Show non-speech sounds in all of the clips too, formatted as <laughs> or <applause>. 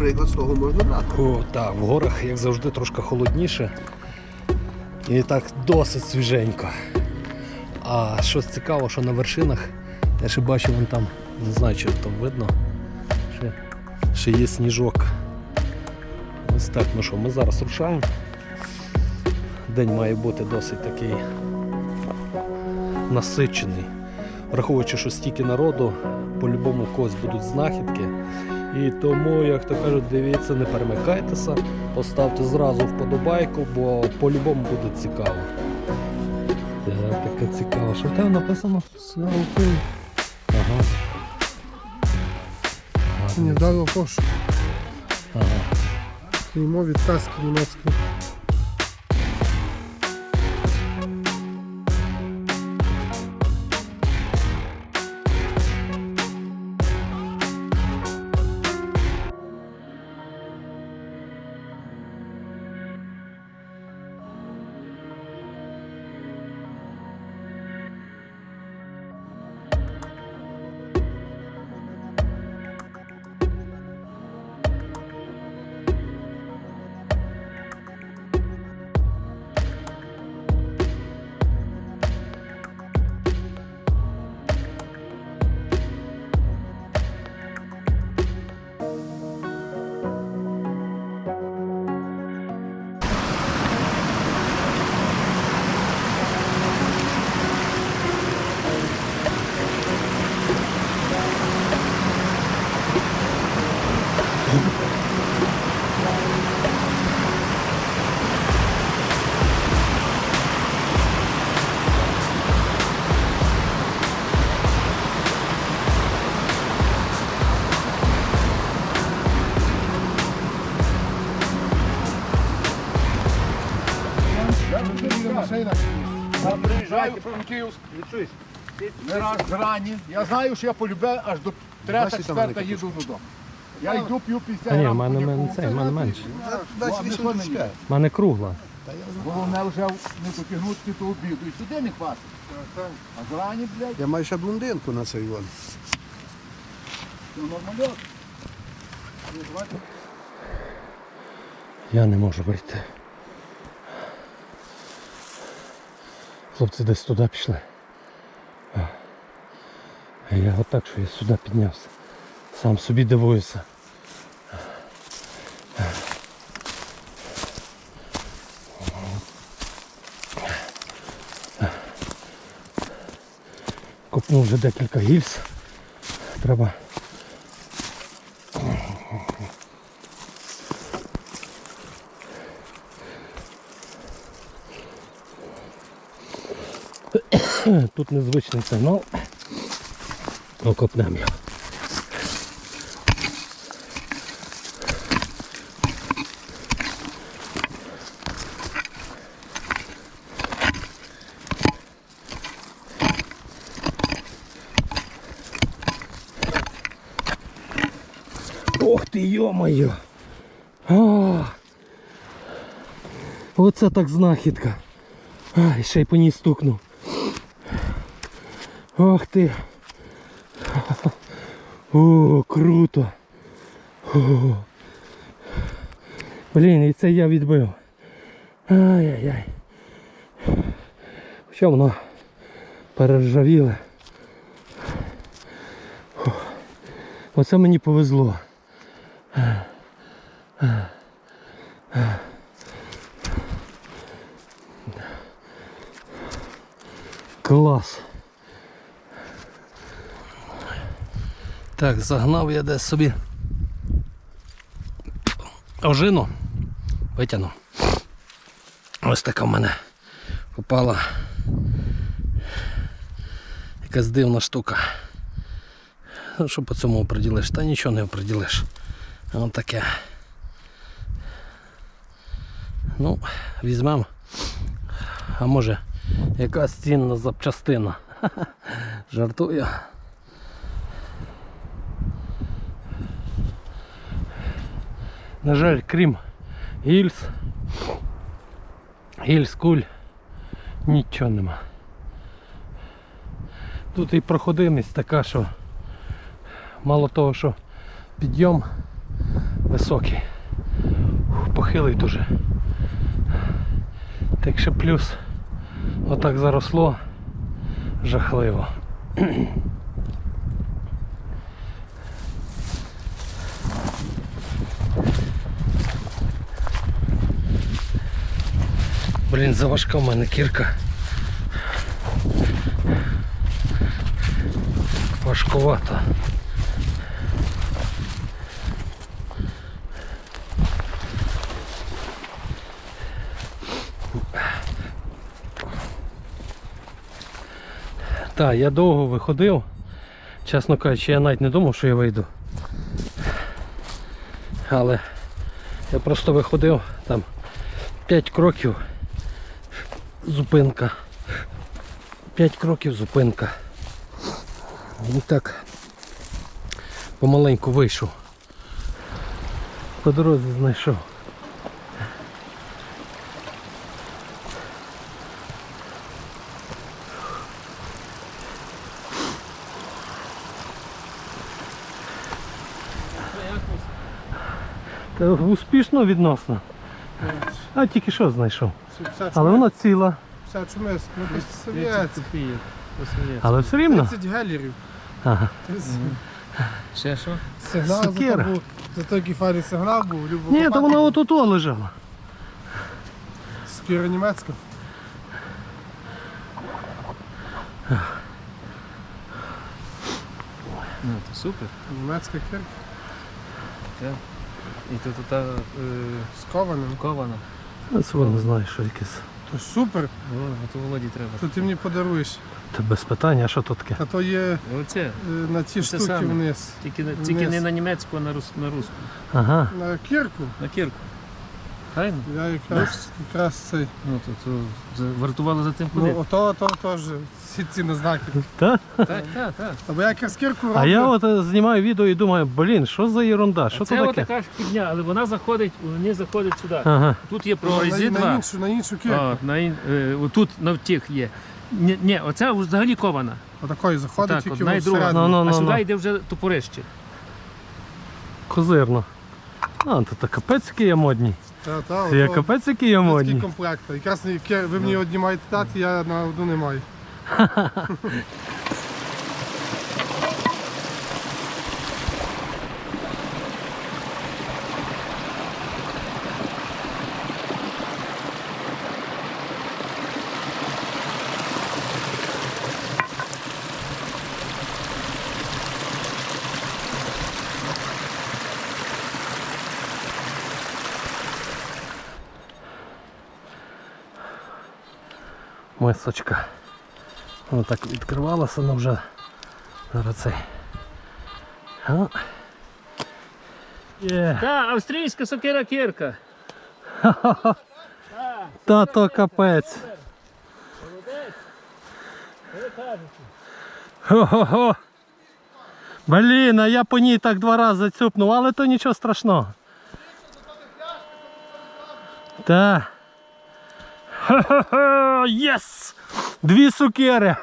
приклад з того можна брати. О, так, в горах, як завжди, трошки холодніше. І так досить свіженько. А щось цікаво, що на вершинах, я ще бачу вон там, не знаю, чи там видно, ще, ще є сніжок. Ось так, ну що, ми зараз рушаємо. День має бути досить такий насичений. Враховуючи, що стільки народу, по-любому когось будуть знахідки. І тому, як то кажуть, дивіться, не перемикайтеся, поставте зразу вподобайку, бо по-любому буде цікаво. Так, таке цікаво. Що там написано? Селфі. Ага. Не вдарило кош. Ага. Клеймо від таски німецької. Я приїжджаю в не раз. Я знаю, що я полюбив аж до 3-4 їду додому. Я йду п'ю після А ні, в мене, мене, це, в мене менше. Ну? В мене кругла. Головне вже не потягнути до обіду. І сюди не хватить. А зрані, блядь, Я маю ще блондинку на цей вон. Я не можу вийти. Хлопці десь туди пішли. А я отак, що я сюди піднявся. Сам собі дивуюся. Копнув вже декілька гільз. Треба <clears throat> Тут незвичний сигнал. Окопнемо його. Ох ти йо-моє! Оце так знахідка. Ай, ще й по ній стукнув. Ох ти. <laughs> О, круто. О. Блін, і це я відбив. Ай-яй-яй. Хоча воно перержавіле. Оце мені повезло. Клас. Так, загнав я десь собі ожину. Витягнув. Ось така в мене попала якась дивна штука. Ну, що по цьому оприділиш? Та нічого не оприділиш. Ось таке. Ну, візьмемо. А може якась цінна запчастина. <laughs> Жартую. На жаль, крім гільз, гільз, куль, нічого нема. Тут і проходимість така, що мало того, що підйом високий, похилий дуже. Так ще плюс отак заросло жахливо. <clears throat> Блін, заважка в мене кірка. Важкувато. Так, я довго виходив. Чесно кажучи, я навіть не думав, що я вийду. Але я просто виходив там 5 кроків, зупинка. 5 кроків зупинка. І так помаленьку вийшов. По дорозі знайшов. Успішно відносно. А тільки що знайшов. Але вона ціла. 50 чумес, ну це совєтське. Але все рівно. 30 гелерів. Ага. Ще що? Сигнал Сокира. був. За той кефальний сигнал був, любо Ні, то вона отут лежала. Сокира німецька. Ну, то супер. Німецька кирка. Так. І тут та е, Скована. кована. А Це воно знає, що якесь. То супер, О, а то Володі треба. то ти мені подаруєш. Та без питання, а що тут таке? А то є Оце. е, на ті Це штуки саме. вниз. Тільки, на- тільки Вниз. не на німецьку, а на, рус, на руску. Ага. На кірку. На кірку. Правильно? Я якраз, якраз цей. Ну, то, то за- вартувало за тим Ну, ходити. ото, то теж. Всі ці на знаки. Та? Так, так, так. Або я якраз кірку роблю. А я от е, знімаю відео і думаю, блін, що за ерунда? Що це це таке? така ж підня, але вона заходить, вони заходять сюди. Ага. Тут є на, прорізі на, два. іншу, на іншу кірку. О, на, ін- е, тут на втіх є. Ні, ні, оця взагалі кована. Отакої заходить, Так, тільки одна і друга. всередину. Ну, ну, а ну, сюди ну. йде вже топорище. Козирно. А, то, то капець які є модні. Та, та, Це є ото капець який комплект. Якраз ви мені одні маєте дати, я на одну не маю. <laughs> Мисочка. Вона так відкривалася, але вже зараз цей. Так, австрійська сокира кірка. <laughs> Та то капець. Хо-хо-хо. Блін, а я по ній так два рази цюпнув, але то нічого страшного. Та. Хо-хо-хо, єс! Дві сукери.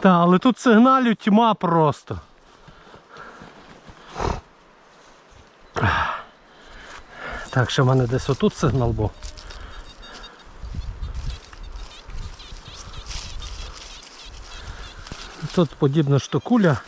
Та, але тут сигналю тьма просто. Так, ще в мене десь отут сигнал був. Тут подібна штукуля.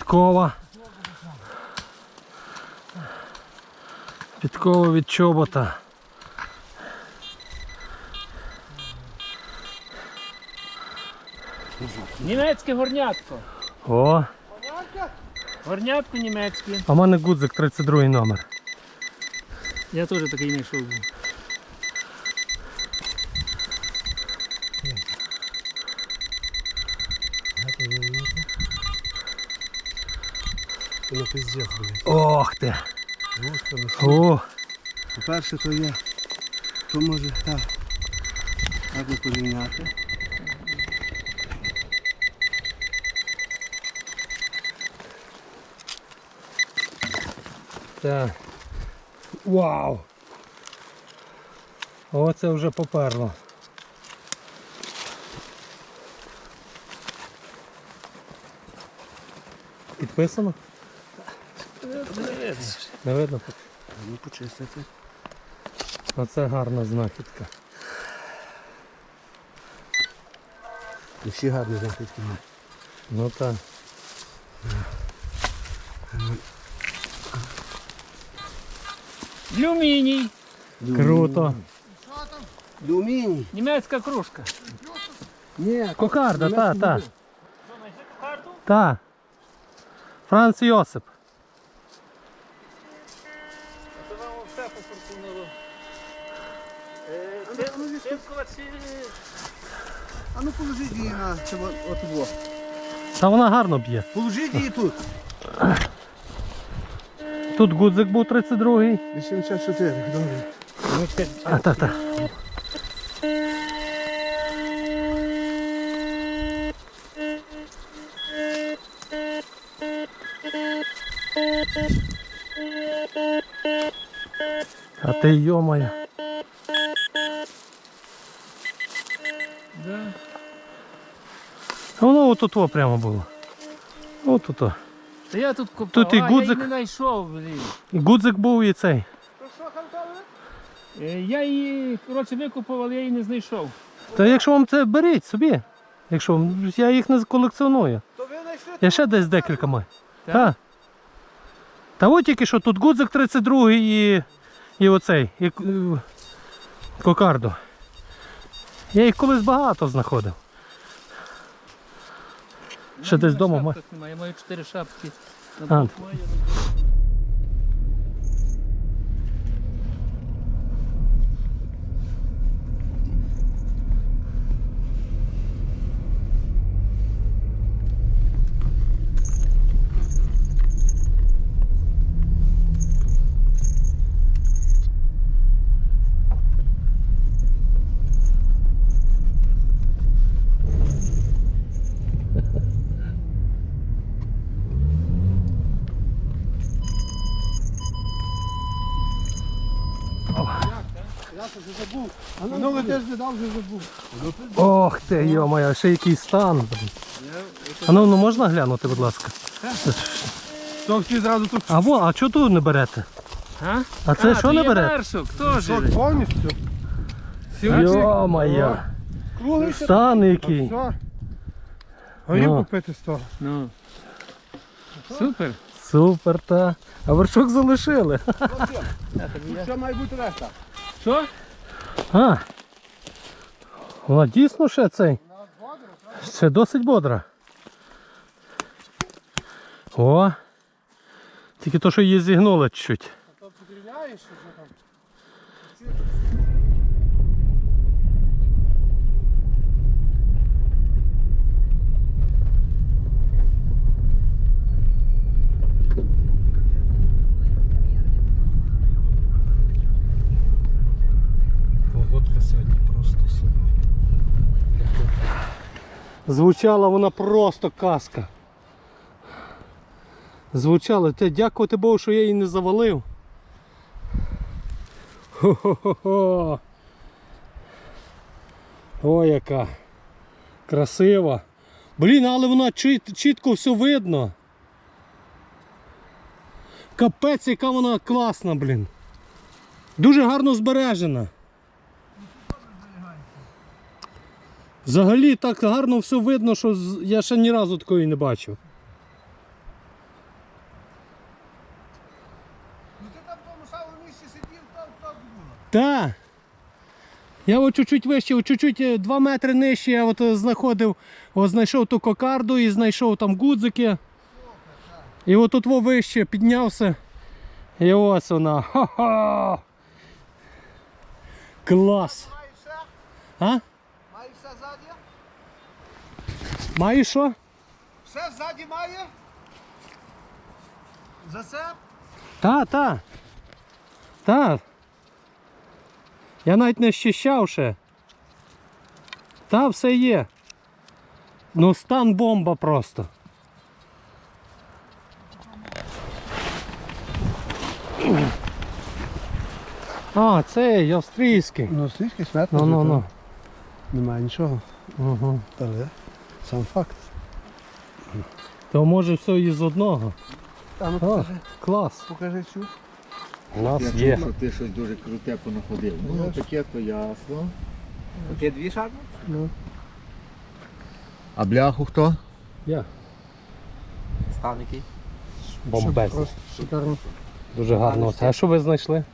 підкова. Підкова від чобота. Німецьке горнятко. О! Горнятко німецьке. А в мене гудзик 32 номер. Я теж такий знайшов був. Ну, пиздець, блядь. Ох ти. Господи, О, По-перше, то є. То може так. Гарно порівняти. так. Вау. Оце вже поперло. Підписано? Не видно. Ну, почистити. Оце гарна знахідка. І всі гарні знахідки. мають. Ну так. Люміній. Круто. Думінь. Німецька кружка. Ні, Кокарда, та, та. Та. Франц Йосип. А ну положіть її на це от, от во. Та вона гарно б'є. Положіть її тут. Тут гудзик був 32-й. 84, добре. А, та, та. А ти йомая. Воно отут во прямо було. Отут. о. Та я тут копав, Тут і а я гудзик. її не знайшов, блін. І Гудзик був і цей. Е, Я її, коротше, викупав, але я її не знайшов. Та якщо вам це беріть собі. Якщо вам- я їх не колекціоную. То ви знайшли? Я ще десь декілька маю. Так? Та от тільки що тут гудзик 32 і, і оцей, і, е, кокардо. Я їх колись багато знаходив. Ще десь вдома. Немає. Я маю чотири шапки. А. вже забув. Минулий тиждень дав вже забув. Ох ти, йо-моє, ще який стан. А ну, ну можна глянути, будь ласка. То всі зразу тут А во, а чого тут не берете? А? А це а, що то не є берете? Вершок, теж. що, повністю. Йо-моє, Круглий стан який. Все. Горів Ну. купити з того. Ну. Супер. Супер, та. А вершок залишили. Що має бути решта? Що? А. Вона ще цей. Це досить бодра. О. Тільки то, що її зігнуло чуть. А То підрівняєш, що там? Погодка сьогодні просто супер. Звучала вона просто казка. Звучала, те дякувати Богу, що я її не завалив. Хо-хо-хо. О, яка красива. Блін, але вона чіт- чітко все видно. Капець, яка вона класна, блін. Дуже гарно збережена. Взагалі так гарно все видно, що я ще ні разу такої не бачив. Ну ти там в тому самому місці сидів, Так. Я от чуть-чуть вище, от чуть-чуть е, 2 метри нижче, я от е, знаходив, от знайшов ту кокарду і знайшов там гудзики. І от тут вище піднявся. І ось вона. Ха-ха! Клас! А? Маєш все ззаді? Маєш що? Все ззаді має? Зацеп? Та, та. Та. Я навіть не щищав ще. Та, все є. Ну стан бомба просто. А, цей австрійський. Ну, скільки сметно. Ну, ну, ну. Немає нічого. Угу. Але сам факт. То може все із одного. Та ну О, покажи, клас. покажи. У нас Я є. чув, що ти щось дуже круте понаходив. Ну, таке то ясно. Таке дві шарми? Ну. А бляху хто? Я. Стан який? Бомбез. Шикарно. Дуже гарно. А що ви знайшли?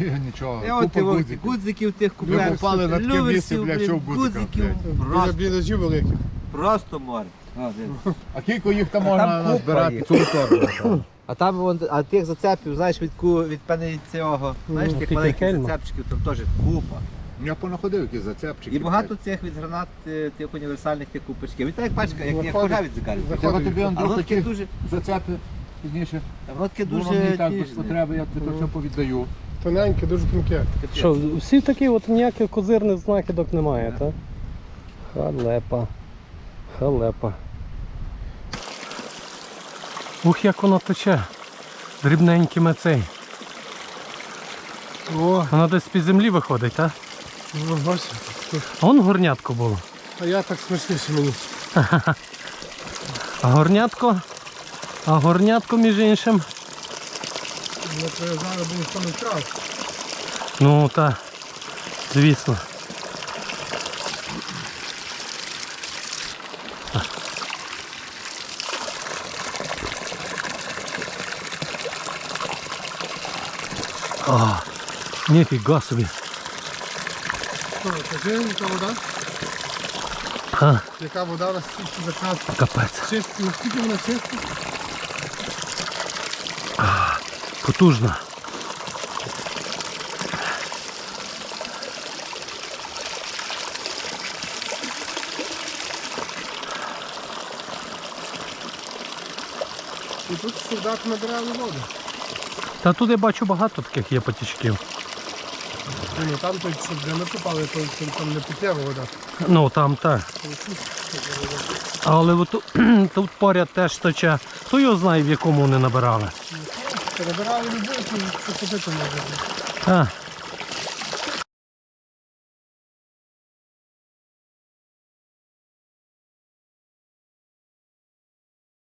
Я нічого. Я от Купа гудзиків. гудзиків тих Ми купив. попали на таке місце, бля, що в гудзиках, гудзиків. Біля Просто, бліндажів великих. Просто море. А, дивись. А кілько їх там можна там купа назбирати? їх. Цю торбу. А там вон, а тих зацепів, знаєш, від, ку- від певне цього, знаєш, Ну, тих тільки маленьких кельма. зацепчиків, там теж купа. Я понаходив якісь зацепчики. І багато цих від гранат е, тих універсальних тих купочків. І так як пачка, як, як Виходить. кожа від зигарів. Я тобі А Андрюх воно таке такі дуже, зацепи пізніше. а воно таке Воно мені дуже так без ніжне. потреби, я тобі то все повіддаю. Тоненьке, дуже тонке. Капець. Що, всі такі от ніяких козирних знахідок немає, так? Халепа. Халепа. Ух, як воно тече. Дрібненькими цей. О, Воно десь з-під землі виходить, так? ну, бачиш. А вон горнятко було. А я так смачніше мені. <laughs> А горнятко? А горнятко, між іншим. Ми прив'язали, бо ніхто не вкрав. Ну так. Звісно. А, ніфіга собі. Що, кажи, яка вода? А, Яка вода на стільки закат? капець. Чисті, наскільки вона чиста? Потужно. І тут солдати набирали воду. Та тут я бачу багато таких є потічків. Ну, там той, де ми купали, то там не питєва вода. Ну там так. Але от, <clears throat> тут поряд теж тече. Хто його знає, в якому вони набирали. Набирали любов, то купити можна.